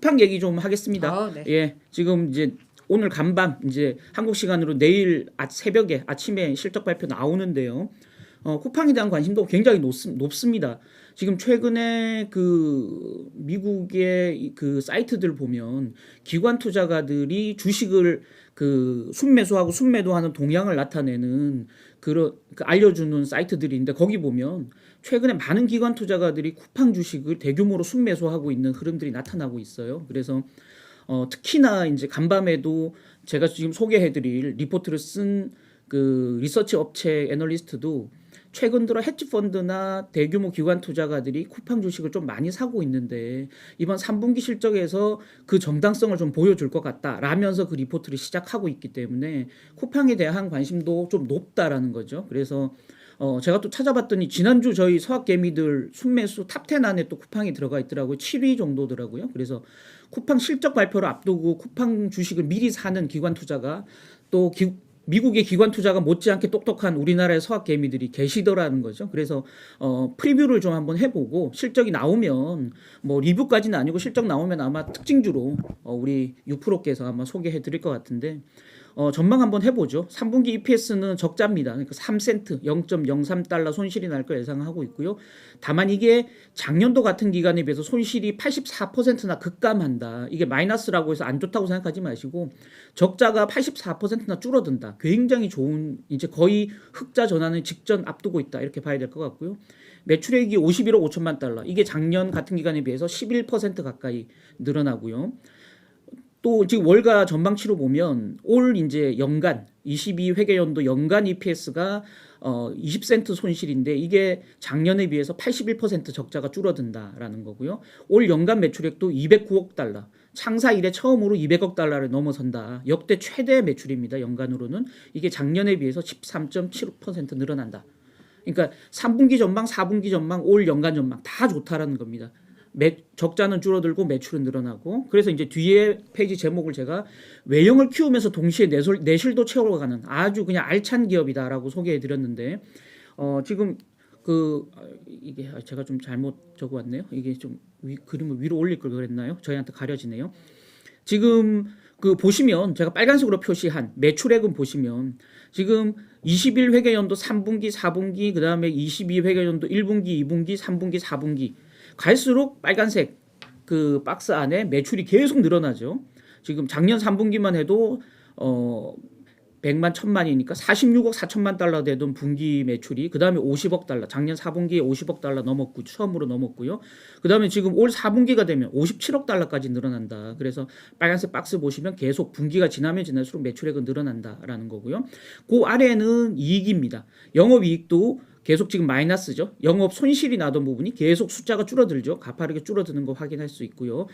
쿠팡 얘기 좀 하겠습니다. 아, 네. 예, 지금 이제 오늘 간밤 이제 한국 시간으로 내일 아, 새벽에 아침에 실적 발표 나오는데요. 어, 쿠팡에 대한 관심도 굉장히 높, 높습니다. 지금 최근에 그 미국의 이그 사이트들 보면 기관 투자가들이 주식을 그 순매수하고 순매도하는 동향을 나타내는 그런 그 알려주는 사이트들인데 거기 보면 최근에 많은 기관 투자가들이 쿠팡 주식을 대규모로 순매수하고 있는 흐름들이 나타나고 있어요. 그래서 어, 특히나 이제 간밤에도 제가 지금 소개해드릴 리포트를 쓴 그 리서치 업체 애널리스트도 최근 들어 헤지 펀드나 대규모 기관 투자가들이 쿠팡 주식을 좀 많이 사고 있는데 이번 3분기 실적에서 그 정당성을 좀 보여줄 것 같다라면서 그 리포트를 시작하고 있기 때문에 쿠팡에 대한 관심도 좀 높다라는 거죠. 그래서 어 제가 또 찾아봤더니 지난주 저희 서학 개미들 순매수 탑10 안에 또 쿠팡이 들어가 있더라고요. 7위 정도더라고요. 그래서 쿠팡 실적 발표를 앞두고 쿠팡 주식을 미리 사는 기관 투자가 또 기, 미국의 기관 투자가 못지않게 똑똑한 우리나라의 서학 개미들이 계시더라는 거죠. 그래서 어 프리뷰를 좀 한번 해보고 실적이 나오면 뭐 리뷰까지는 아니고 실적 나오면 아마 특징주로 어 우리 유프로께서 아마 소개해드릴 것 같은데 어, 전망 한번 해보죠. 3분기 EPS는 적자입니다. 그러니까 3센트, 0.03달러 손실이 날 걸 예상하고 있고요. 다만 이게 작년도 같은 기간에 비해서 손실이 84%나 급감한다. 이게 마이너스라고 해서 안 좋다고 생각하지 마시고 적자가 84%나 줄어든다. 굉장히 좋은 이제 거의 흑자 전환을 직전 앞두고 있다. 이렇게 봐야 될 것 같고요. 매출액이 51억 5천만 달러. 이게 작년 같은 기간에 비해서 11% 가까이 늘어나고요. 또 지금 월가 전망치로 보면 올 이제 연간 22회계 연도 연간 EPS가 어 20센트 손실인데 이게 작년에 비해서 81% 적자가 줄어든다라는 거고요. 올 연간 매출액도 209억 달러. 창사 이래 처음으로 200억 달러를 넘어선다. 역대 최대 매출입니다. 연간으로는 이게 작년에 비해서 13.75% 늘어난다. 그러니까 3분기 전망, 4분기 전망, 올 연간 전망 다 좋다라는 겁니다. 매, 적자는 줄어들고 매출은 늘어나고 그래서 이제 뒤에 페이지 제목을 제가 외형을 키우면서 동시에 내실, 내실도 채워가는 아주 그냥 알찬 기업이다라고 소개해 드렸는데 어 지금 그 아, 이게 제가 좀 잘못 적어왔네요. 이게 좀 위, 그림을 위로 올릴 걸 그랬나요? 저희한테 가려지네요. 지금 그 보시면 제가 빨간색으로 표시한 매출액은 보시면 지금 21 회계연도 3분기, 4분기, 그 다음에 22 회계연도 1분기, 2분기, 3분기, 4분기 갈수록 빨간색 그 박스 안에 매출이 계속 늘어나죠. 지금 작년 3분기만 해도 어 100만 1000만이니까 46억 4천만 달러 되던 분기 매출이 그다음에 50억 달러 작년 4분기에 50억 달러 넘었고 처음으로 넘었고요. 그다음에 지금 올 4분기가 되면 57억 달러까지 늘어난다. 그래서 빨간색 박스 보시면 계속 분기가 지나면 지날수록 매출액은 늘어난다라는 거고요. 그 아래는 이익입니다. 영업 이익도 계속 지금 마이너스죠. 영업 손실이 나던 부분이 계속 숫자가 줄어들죠. 가파르게 줄어드는 거 확인할 수 있고요.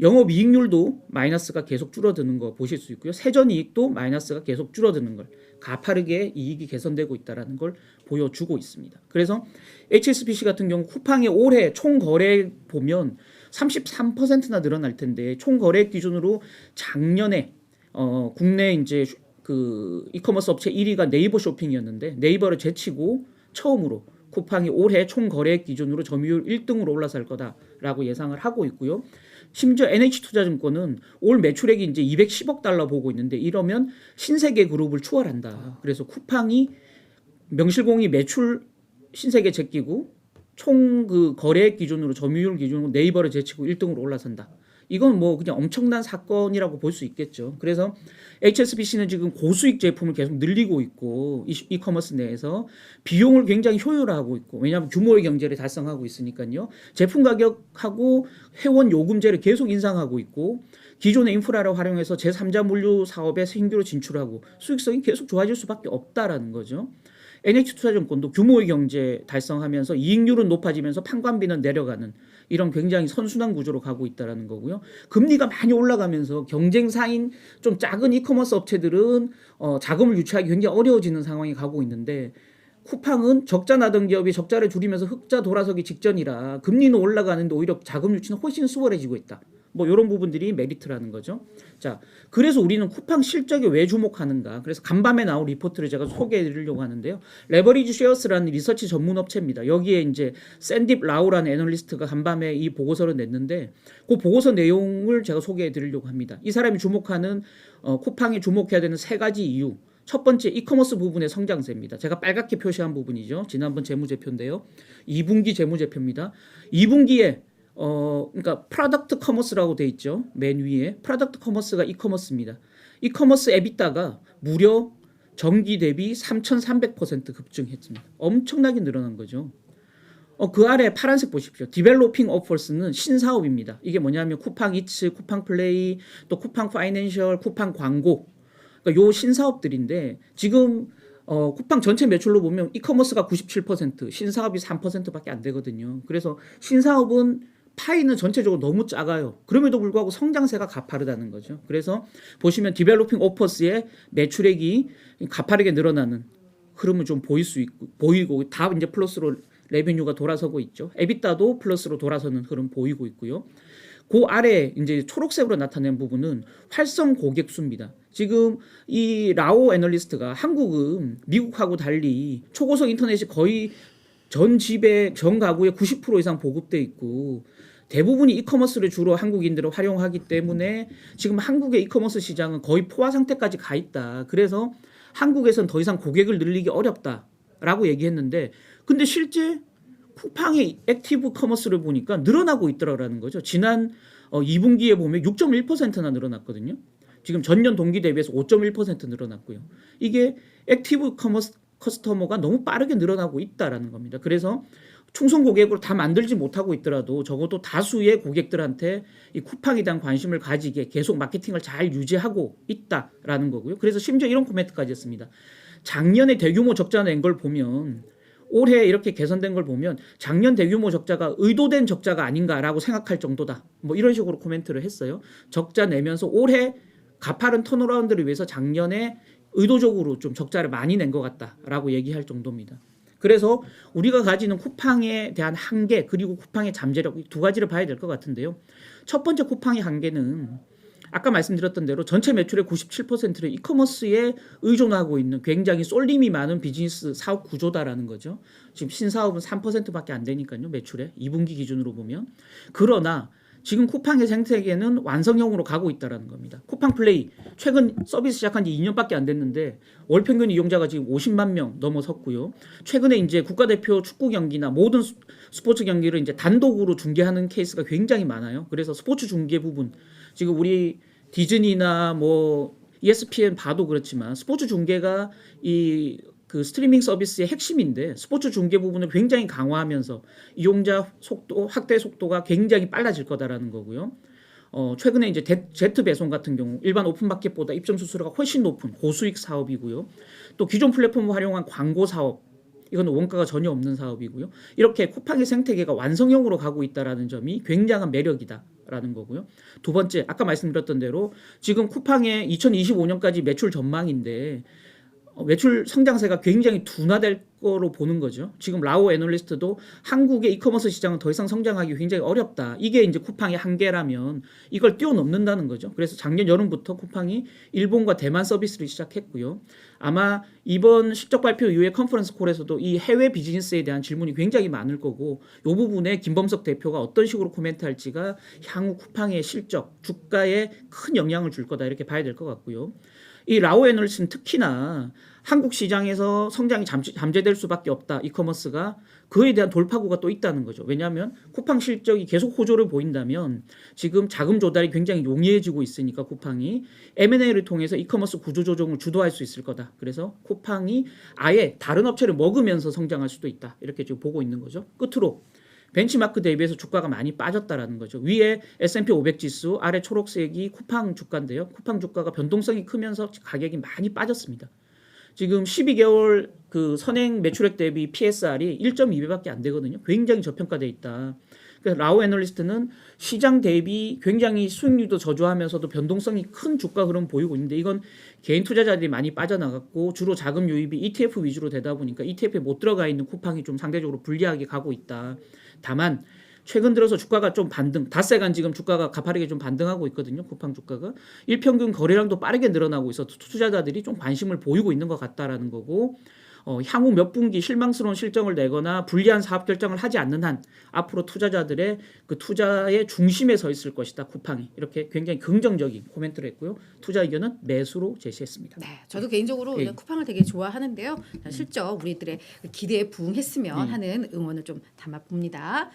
영업 이익률도 마이너스가 계속 줄어드는 거 보실 수 있고요. 세전 이익도 마이너스가 계속 줄어드는 걸 가파르게 이익이 개선되고 있다라는 걸 보여주고 있습니다. 그래서 HSBC 같은 경우 쿠팡의 올해 총 거래 보면 33%나 늘어날 텐데 총 거래액 기준으로 작년에 어 국내 이제 그 이커머스 업체 1위가 네이버 쇼핑이었는데 네이버를 제치고 처음으로 쿠팡이 올해 총 거래액 기준으로 점유율 1등으로 올라설 거다라고 예상을 하고 있고요. 심지어 NH투자증권은 올 매출액이 이제 210억 달러 보고 있는데 이러면 신세계 그룹을 추월한다. 그래서 쿠팡이 명실공히 매출 신세계 제끼고 총 그 거래액 기준으로 점유율 기준으로 네이버를 제치고 1등으로 올라선다. 이건 뭐 그냥 엄청난 사건이라고 볼 수 있겠죠. 그래서 HSBC는 지금 고수익 제품을 계속 늘리고 있고 이- 이커머스 내에서 비용을 굉장히 효율화하고 있고 왜냐하면 규모의 경제를 달성하고 있으니까요. 제품 가격하고 회원 요금제를 계속 인상하고 있고 기존의 인프라를 활용해서 제3자 물류 사업에 신규로 진출하고 수익성이 계속 좋아질 수밖에 없다라는 거죠. NH투자증권도 규모의 경제 달성하면서 이익률은 높아지면서 판관비는 내려가는 이런 굉장히 선순환 구조로 가고 있다라는 거고요. 금리가 많이 올라가면서 경쟁사인 좀 작은 이커머스 업체들은 어, 자금을 유치하기 굉장히 어려워지는 상황이 가고 있는데 쿠팡은 적자 나던 기업이 적자를 줄이면서 흑자 돌아서기 직전이라 금리는 올라가는데 오히려 자금 유치는 훨씬 수월해지고 있다. 뭐 이런 부분들이 메리트라는 거죠. 자, 그래서 우리는 쿠팡 실적에 왜 주목하는가? 그래서 간밤에 나온 리포트를 제가 소개해 드리려고 하는데요. 레버리지 쉐어스라는 리서치 전문 업체입니다. 여기에 이제 샌딥 라우라는 애널리스트가 간밤에 이 보고서를 냈는데 그 보고서 내용을 제가 소개해 드리려고 합니다. 이 사람이 주목하는 어, 쿠팡이 주목해야 되는 세 가지 이유. 첫 번째 이커머스 부분의 성장세입니다. 제가 빨갛게 표시한 부분이죠. 지난번 재무제표인데요. 2분기 재무제표입니다. 2분기에 어 그러니까 프로덕트 커머스라고 돼 있죠. 맨 위에 프로덕트 커머스가 이커머스입니다. 이커머스 에비타가 무려 전기 대비 3,300% 급증했습니다. 엄청나게 늘어난 거죠. 어, 그 아래 파란색 보십시오. 디벨로핑 오퍼스는 신사업입니다. 이게 뭐냐면 쿠팡 이츠, 쿠팡 플레이, 또 쿠팡 파이낸셜, 쿠팡 광고. 그러니까 요 신사업들인데 지금 어, 쿠팡 전체 매출로 보면 이커머스가 97%, 신사업이 3%밖에 안 되거든요. 그래서 신사업은 파이는 전체적으로 너무 작아요. 그럼에도 불구하고 성장세가 가파르다는 거죠. 그래서 보시면 디벨로핑 오퍼스의 매출액이 가파르게 늘어나는 흐름을 좀 보일 수 있고 보이고 다 이제 플러스로 레베뉴가 돌아서고 있죠. 에비타도 플러스로 돌아서는 흐름 보이고 있고요. 그 아래 이제 초록색으로 나타낸 부분은 활성 고객 수입니다. 지금 이 라오 애널리스트가 한국은 미국하고 달리 초고속 인터넷이 거의 전 집에 전 가구의 90% 이상 보급돼 있고 대부분이 이커머스를 주로 한국인들은 활용하기 때문에 지금 한국의 이커머스 시장은 거의 포화 상태까지 가 있다. 그래서 한국에선 더 이상 고객을 늘리기 어렵다라고 얘기했는데 근데 실제 쿠팡의 액티브 커머스를 보니까 늘어나고 있더라라는 거죠. 지난 어, 2분기에 보면 6.1%나 늘어났거든요. 지금 전년 동기 대비해서 5.1% 늘어났고요. 이게 액티브 커머스 커스터머가 너무 빠르게 늘어나고 있다라는 겁니다. 그래서 충성 고객으로 다 만들지 못하고 있더라도 적어도 다수의 고객들한테 이 쿠팡에 대한 관심을 가지게 계속 마케팅을 잘 유지하고 있다라는 거고요. 그래서 심지어 이런 코멘트까지 했습니다. 작년에 대규모 적자 낸 걸 보면 올해 이렇게 개선된 걸 보면 작년 대규모 적자가 의도된 적자가 아닌가라고 생각할 정도다. 뭐 이런 식으로 코멘트를 했어요. 적자 내면서 올해 가파른 턴어라운드를 위해서 작년에 의도적으로 좀 적자를 많이 낸 것 같다라고 얘기할 정도입니다. 그래서 우리가 가지는 쿠팡에 대한 한계 그리고 쿠팡의 잠재력 이두 가지를 봐야 될 것 같은데요. 첫 번째 쿠팡의 한계는 아까 말씀드렸던 대로 전체 매출의 97%를 이커머스에 의존하고 있는 굉장히 쏠림이 많은 비즈니스 사업 구조다라는 거죠. 지금 신사업은 3%밖에 안 되니까요. 매출에 2분기 기준으로 보면. 그러나 지금 쿠팡의 생태계는 완성형으로 가고 있다라는 겁니다. 쿠팡 플레이 최근 서비스 시작한 지 2년밖에 안 됐는데 월 평균 이용자가 지금 50만 명 넘어섰고요. 최근에 이제 국가대표 축구 경기나 모든 스- 스포츠 경기를 이제 단독으로 중계하는 케이스가 굉장히 많아요. 그래서 스포츠 중계 부분 지금 우리 디즈니나 뭐 ESPN 봐도 그렇지만 스포츠 중계가 이 그 스트리밍 서비스의 핵심인데 스포츠 중계 부분을 굉장히 강화하면서 이용자 속도 확대 속도가 굉장히 빨라질 거다라는 거고요. 어, 최근에 이제 데- 제트 배송 같은 경우 일반 오픈 마켓보다 입점 수수료가 훨씬 높은 고수익 사업이고요. 또 기존 플랫폼을 활용한 광고 사업 이건 원가가 전혀 없는 사업이고요. 이렇게 쿠팡의 생태계가 완성형으로 가고 있다라는 점이 굉장한 매력이다라는 거고요. 두 번째, 아까 말씀드렸던 대로 지금 쿠팡의 2025년까지 매출 전망인데 어, 매출 성장세가 굉장히 둔화될 거로 보는 거죠. 지금 라오 애널리스트도 한국의 이커머스 시장은 더 이상 성장하기 굉장히 어렵다. 이게 이제 쿠팡의 한계라면 이걸 뛰어넘는다는 거죠. 그래서 작년 여름부터 쿠팡이 일본과 대만 서비스를 시작했고요. 아마 이번 실적 발표 이후에 컨퍼런스 콜에서도 이 해외 비즈니스에 대한 질문이 굉장히 많을 거고 이 부분에 김범석 대표가 어떤 식으로 코멘트할지가 향후 쿠팡의 실적, 주가에 큰 영향을 줄 거다 이렇게 봐야 될 것 같고요. 이 라오 애널리스트는 특히나 한국 시장에서 성장이 잠시, 잠재 될 수밖에 없다. 이커머스가 그에 대한 돌파구가 또 있다는 거죠. 왜냐하면 쿠팡 실적이 계속 호조를 보인다면 지금 자금 조달이 굉장히 용이해지고 있으니까 쿠팡이 M&A를 통해서 이커머스 구조 조정을 주도할 수 있을 거다. 그래서 쿠팡이 아예 다른 업체를 먹으면서 성장할 수도 있다. 이렇게 지금 보고 있는 거죠. 끝으로 벤치마크 대비해서 주가가 많이 빠졌다라는 거죠. 위에 S&P 500 지수, 아래 초록색이 쿠팡 주가인데요. 쿠팡 주가가 변동성이 크면서 가격이 많이 빠졌습니다. 지금 12개월 그 선행 매출액 대비 PSR이 1.2배밖에 안 되거든요. 굉장히 저평가돼 있다. 그래서 라오 애널리스트는 시장 대비 굉장히 수익률도 저조하면서도 변동성이 큰 주가 흐름 보이고 있는데 이건 개인 투자자들이 많이 빠져나갔고 주로 자금 유입이 ETF 위주로 되다 보니까 ETF에 못 들어가 있는 쿠팡이 좀 상대적으로 불리하게 가고 있다. 다만 최근 들어서 주가가 좀 반등, 닷새간 지금 주가가 가파르게 좀 반등하고 있거든요. 쿠팡 주가가 일평균 거래량도 빠르게 늘어나고 있어 투자자들이 좀 관심을 보이고 있는 것 같다라는 거고 어, 향후 몇 분기 실망스러운 실적을 내거나 불리한 사업 결정을 하지 않는 한 앞으로 투자자들의 그 투자의 중심에 서 있을 것이다 쿠팡이 이렇게 굉장히 긍정적인 코멘트를 했고요. 투자 의견은 매수로 제시했습니다. 네, 저도 개인적으로 예. 그냥 쿠팡을 되게 좋아하는데요. 실적 우리들의 기대에 부응했으면 예. 하는 응원을 좀 담아 봅니다.